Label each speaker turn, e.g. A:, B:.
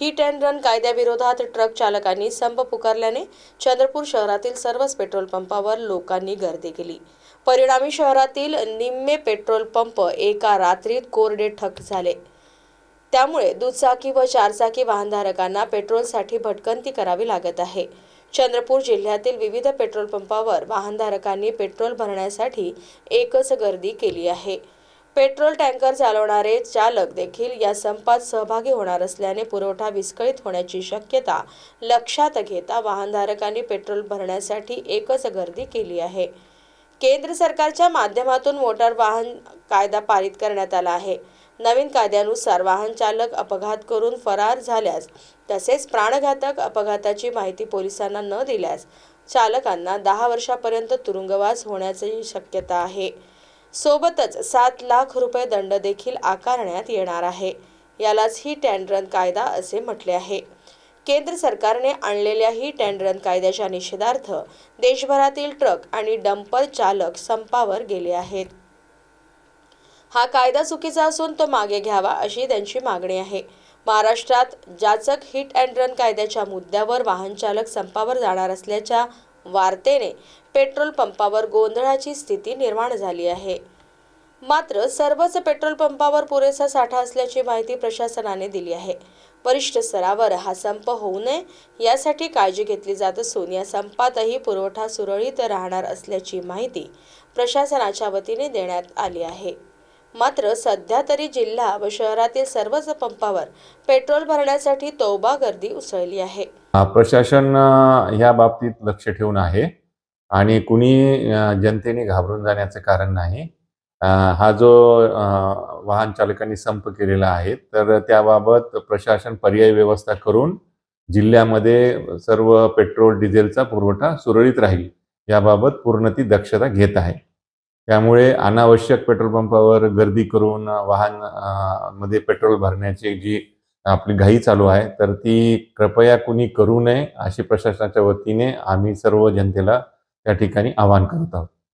A: Hit and run कायद्याविरोधात truck चालकांनी संप पुकारल्याने चंद्रपूर शहरातील सर्वच पेट्रोल पंपावर लोकांनी गर्दी केली. परिणामी शहरातील निम्मे पेट्रोल पंप एका रात्रीत कोरडे ठक झाले. त्यामुळे दुचाकी व चारचाकी वाहनधारकांना पेट्रोलसाठी भटकंती करावी लागत आहे. चंद्रपूर जिल्ह्यातील विविध पेट्रोल पंपावर वाहनधारकांनी पेट्रोल भरण्यासाठी एकच गर्दी केली आहे. पेट्रोल टँकर चालवणारे चालक देखील या संपात सहभागी होणार असल्याने पुरवठा विस्कळीत होण्याची शक्यता लक्षात घेता वाहनधारकांनी पेट्रोल भरण्यासाठी एकच गर्दी केली आहे. केंद्र सरकारच्या माध्यमातून मोटार वाहन कायदा पारित करण्यात आला आहे. नवीन कायद्यानुसार वाहन चालक अपघात करून फरार झाल्यास तसेच प्राणघातक अपघाताची माहिती पोलिसांना न दिल्यास चालकांना दहा वर्षापर्यंत तुरुंगवास होण्याची शक्यता आहे. सोबतच सात लाख रुपये दंड देखील आकारण्यात येणार आहे. यालाच हिट टँडरन कायदा असे म्हटले आहे. केंद्र सरकारने आणलेल्या हिट टँडरन कायद्याच्या निषेधार्थ देशभरातील ट्रक आणि डंपर चालक संपावर गेले आहेत. हा कायदा चुकीचा असून तो मागे घ्यावा अशी त्यांची मागणी आहे. महाराष्ट्रात जाचक हिट अँड रन कायद्याच्या मुद्द्यावर वाहनचालक संपावर जाणार असल्याच्या वार्तेने पेट्रोल पंपावर गोंधळाची स्थिती निर्माण झाली आहे. मात्र सर्वच पेट्रोल पंपावर पुरेसा साठा असल्याची माहिती प्रशासनाने दिली आहे. वरिष्ठ स्तरावर हा संप होऊ नये यासाठी काळजी घेतली जात असून या संपातही पुरवठा सुरळीत राहणार असल्याची माहिती प्रशासनाच्या वतीने देण्यात आली आहे. मात्र सध्या तरी जिल्हा व शहरातील सर्वच पंपावर पेट्रोल भरण्यासाठी तौबा गर्दी उसळली आहे.
B: प्रशासन ह्या बाबतीत लक्ष ठेवून आहे आणि कुणी जनतेने घाबरून जाण्याचं कारण नाही. हा जो वाहन चालकांनी संप केलेला आहे तर त्याबाबत प्रशासन पर्यायी व्यवस्था करून जिल्ह्यामध्ये सर्व पेट्रोल डिझेलचा पुरवठा सुरळीत राहील याबाबत पूर्ण ती दक्षता घेत आहे. त्यामुळे अनावश्यक पेट्रोल पंपावर गर्दी करून वाहनमध्ये पेट्रोल भरण्याची जी आपली घाई चालू आहे तर ती कृपया कुणी करू नये अशी प्रशासनाच्या वतीने आम्ही सर्व जनतेला त्या ठिकाणी आवाहन करत आहोत.